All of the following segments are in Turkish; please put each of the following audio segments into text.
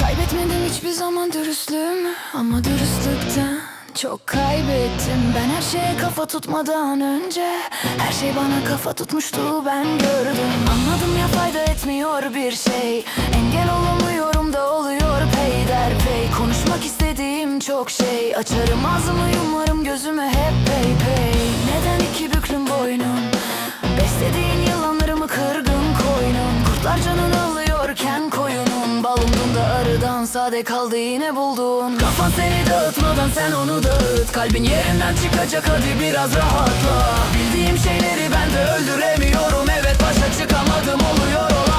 Kaybetmedim hiçbir zaman dürüstlüğüm Ama dürüstlükten çok kaybettim Ben her şeye kafa tutmadan önce. Her şey bana kafa tutmuştu ben gördüm. Anladım ya fayda etmiyor bir şey. Engel olamıyorum da oluyor peyderpey. Konuşmak istediğim çok şey. Açarım ağzımı yumarım gözümü hep pey pey sade kaldı yine buldun. Kafan seni dağıtmadan sen onu dağıt. Kalbin yerinden çıkacak hadi biraz rahatla. Bildiğim şeyleri ben de öldüremiyorum. Evet başa çıkamadım oluyor olanla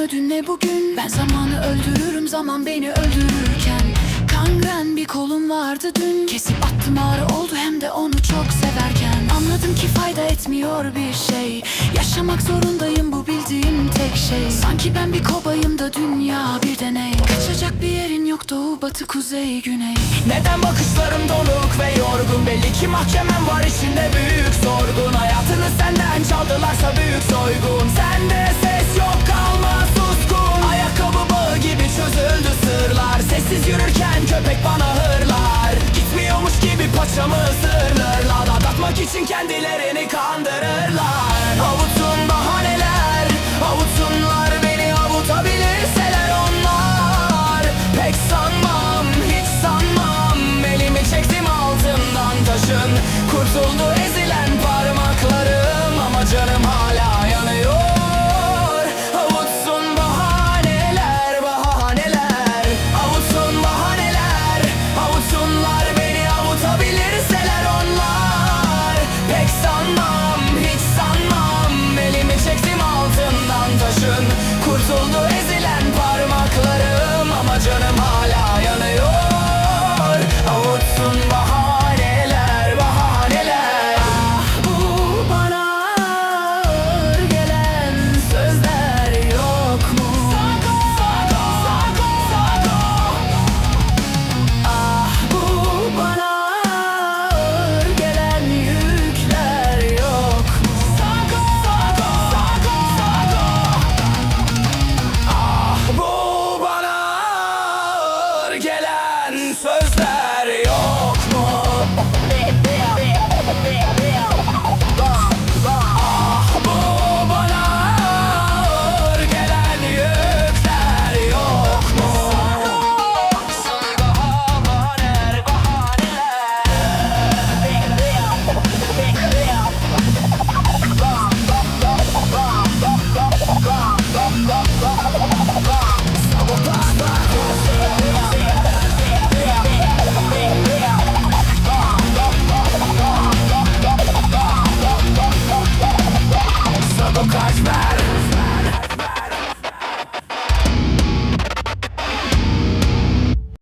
ödün ödünle bugün. Ben zamanı öldürürüm zaman beni öldürürken. Kangren bir kolum vardı dün. Kesip attım ağrı oldu hem de onu çok severken. Anladım ki fayda etmiyor bir şey. Yaşamak zorundayım bu bildiğim tek şey. Sanki ben bir kobayım da dünya bir deney. Kaçacak bir yerin yok doğu batı kuzey güney. Neden bakışlarım donuk ve yorgun? Belli ki mahkemem var içinde büyük sorgun. Hayatını senden Paçamı ısırırlar. Aldatmak için kendilerini kandırırlar